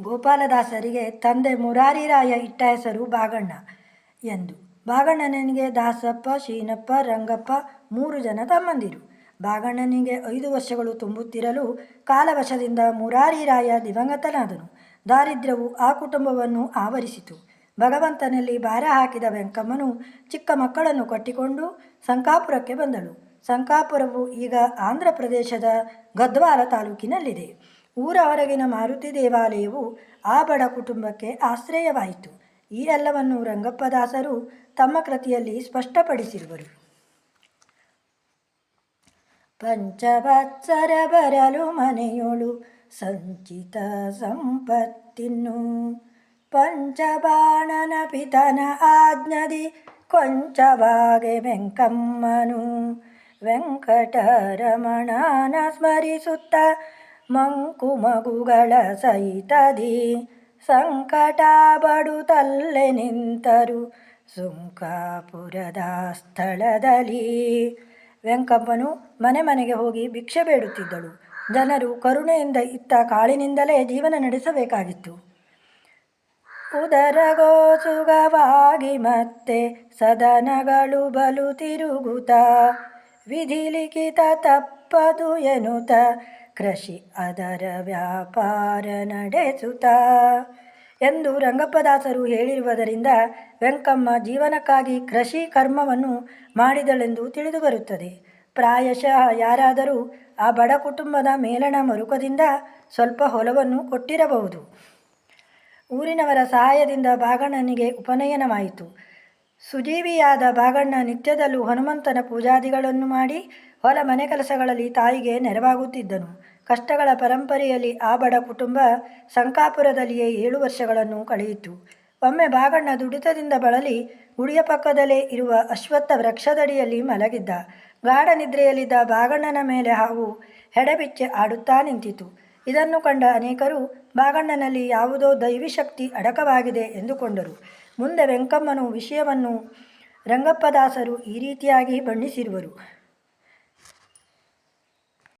ಗೋಪಾಲದಾಸರಿಗೆ ತಂದೆ ಮುರಾರಿರಾಯ ಇಟ್ಟ ಹೆಸರು ಬಾಗಣ್ಣ ಎಂದು. ಬಾಗಣ್ಣನಿಗೆ ದಾಸಪ್ಪ, ಶೀನಪ್ಪ, ರಂಗಪ್ಪ ಮೂರು ಜನ ತಮ್ಮಂದಿರು. ಬಾಗಣ್ಣನಿಗೆ ಐದು ವರ್ಷಗಳು ತುಂಬುತ್ತಿರಲು ಕಾಲವಶದಿಂದ ಮುರಾರಿರಾಯ ದಿವಂಗತನಾದನು. ದಾರಿದ್ರ್ಯವು ಆ ಕುಟುಂಬವನ್ನು ಆವರಿಸಿತು. ಭಗವಂತನಲ್ಲಿ ಭಾರ ಹಾಕಿದ ವೆಂಕಮ್ಮನು ಚಿಕ್ಕ ಮಕ್ಕಳನ್ನು ಕಟ್ಟಿಕೊಂಡು ಸಂಕಾಪುರಕ್ಕೆ ಬಂದಳು. ಸಂಕಾಪುರವು ಈಗ ಆಂಧ್ರ ಪ್ರದೇಶದ ಗದ್ವಾಲ ತಾಲೂಕಿನಲ್ಲಿದೆ. ಊರ ಹೊರಗಿನ ಮಾರುತಿ ದೇವಾಲಯವು ಆ ಬಡ ಕುಟುಂಬಕ್ಕೆ ಆಶ್ರಯವಾಯಿತು. ಈ ಎಲ್ಲವನ್ನು ರಂಗಪ್ಪದಾಸರು ತಮ್ಮ ಕೃತಿಯಲ್ಲಿ ಸ್ಪಷ್ಟಪಡಿಸಿರುವರು. ಪಂಚವತ್ಸರ ಬರಲು ಮನೆಯೊಳು ಸಂಚಿತ ಸಂಪತ್ತಿನ್ನು. ಪಂಚಬಾಣನ ಪಿತನ ಆಜ್ಞದಿ ಕೊಂಚವಾಗೆ ವೆಂಕಮ್ಮನು. ವೆಂಕಟರಮಣನ ಸ್ಮರಿಸುತ್ತ ಮಂಕುಮಗುಗಳ ಸಹಿತದಿ. ಸಂಕಟ ಬಡುತ್ತಲ್ಲೇ ನಿಂತರು ಸುಂಕಾಪುರದ ಸ್ಥಳದಲ್ಲಿ. ವೆಂಕಪ್ಪನು ಮನೆ ಮನೆಗೆ ಹೋಗಿ ಭಿಕ್ಷೆ ಬೇಡುತ್ತಿದ್ದಳು. ಜನರು ಕರುಣೆಯಿಂದ ಇತ್ತ ಕಾಳಿನಿಂದಲೇ ಜೀವನ ನಡೆಸಬೇಕಾಗಿತ್ತು. ಉದರಗೋಸುಗವಾಗಿ ಮತ್ತೆ ಸದನಗಳು ಬಲು ತಿರುಗುತ್ತ ವಿಧಿಲಿಖಿತ ತಪ್ಪದು ಎನ್ನುತ್ತ ಕೃಷಿ ಅದರ ವ್ಯಾಪಾರ ನಡೆಸುತ್ತ ಎಂದು ರಂಗಪ್ಪದಾಸರು ಹೇಳಿರುವುದರಿಂದ ವೆಂಕಮ್ಮ ಜೀವನಕ್ಕಾಗಿ ಕೃಷಿ ಕರ್ಮವನ್ನು ಮಾಡಿದಳೆಂದು ತಿಳಿದುಬರುತ್ತದೆ ಪ್ರಾಯಶಃ ಯಾರಾದರೂ ಆ ಬಡ ಕುಟುಂಬದ ಮೇಲಣ ಮರುಕದಿಂದ ಸ್ವಲ್ಪ ಹೊಲವನ್ನು ಕೊಟ್ಟಿರಬಹುದು. ಊರಿನವರ ಸಹಾಯದಿಂದ ಬಾಗಣ್ಣನಿಗೆ ಉಪನಯನವಾಯಿತು. ಸುಜೀವಿಯಾದ ಬಾಗಣ್ಣ ನಿತ್ಯದಲ್ಲೂ ಹನುಮಂತನ ಪೂಜಾದಿಗಳನ್ನು ಮಾಡಿ ಹೊಲ ಮನೆ ಕೆಲಸಗಳಲ್ಲಿ ತಾಯಿಗೆ ನೆರವಾಗುತ್ತಿದ್ದನು. ಕಷ್ಟಗಳ ಪರಂಪರೆಯಲ್ಲಿ ಆ ಬಡ ಕುಟುಂಬ ಸಂಕಾಪುರದಲ್ಲಿಯೇ ಏಳು ವರ್ಷಗಳನ್ನು ಕಳೆಯಿತು. ಒಮ್ಮೆ ಬಾಗಣ್ಣ ದುಡಿತದಿಂದ ಬಳಲಿ ಗುಡಿಯ ಪಕ್ಕದಲ್ಲೇ ಇರುವ ಅಶ್ವತ್ಥ ವೃಕ್ಷದಡಿಯಲ್ಲಿ ಮಲಗಿದ್ದ. ಗಾಢ ನಿದ್ರೆಯಲ್ಲಿದ್ದ ಬಾಗಣ್ಣನ ಮೇಲೆ ಹಾವು ಹೆಡಬಿಚ್ಚೆ ಆಡುತ್ತಾ ನಿಂತಿತು. ಇದನ್ನು ಕಂಡ ಅನೇಕರು, ಬಾಗಣ್ಣನಲ್ಲಿ ಯಾವುದೋ ದೈವಿಶಕ್ತಿ ಅಡಕವಾಗಿದೆ ಎಂದುಕೊಂಡರು. ಮುಂದೆ ವೆಂಕಮ್ಮನು ವಿಷಯವನ್ನು ರಂಗಪ್ಪದಾಸರು ಈ ರೀತಿಯಾಗಿ ಬಣ್ಣಿಸಿರುವರು.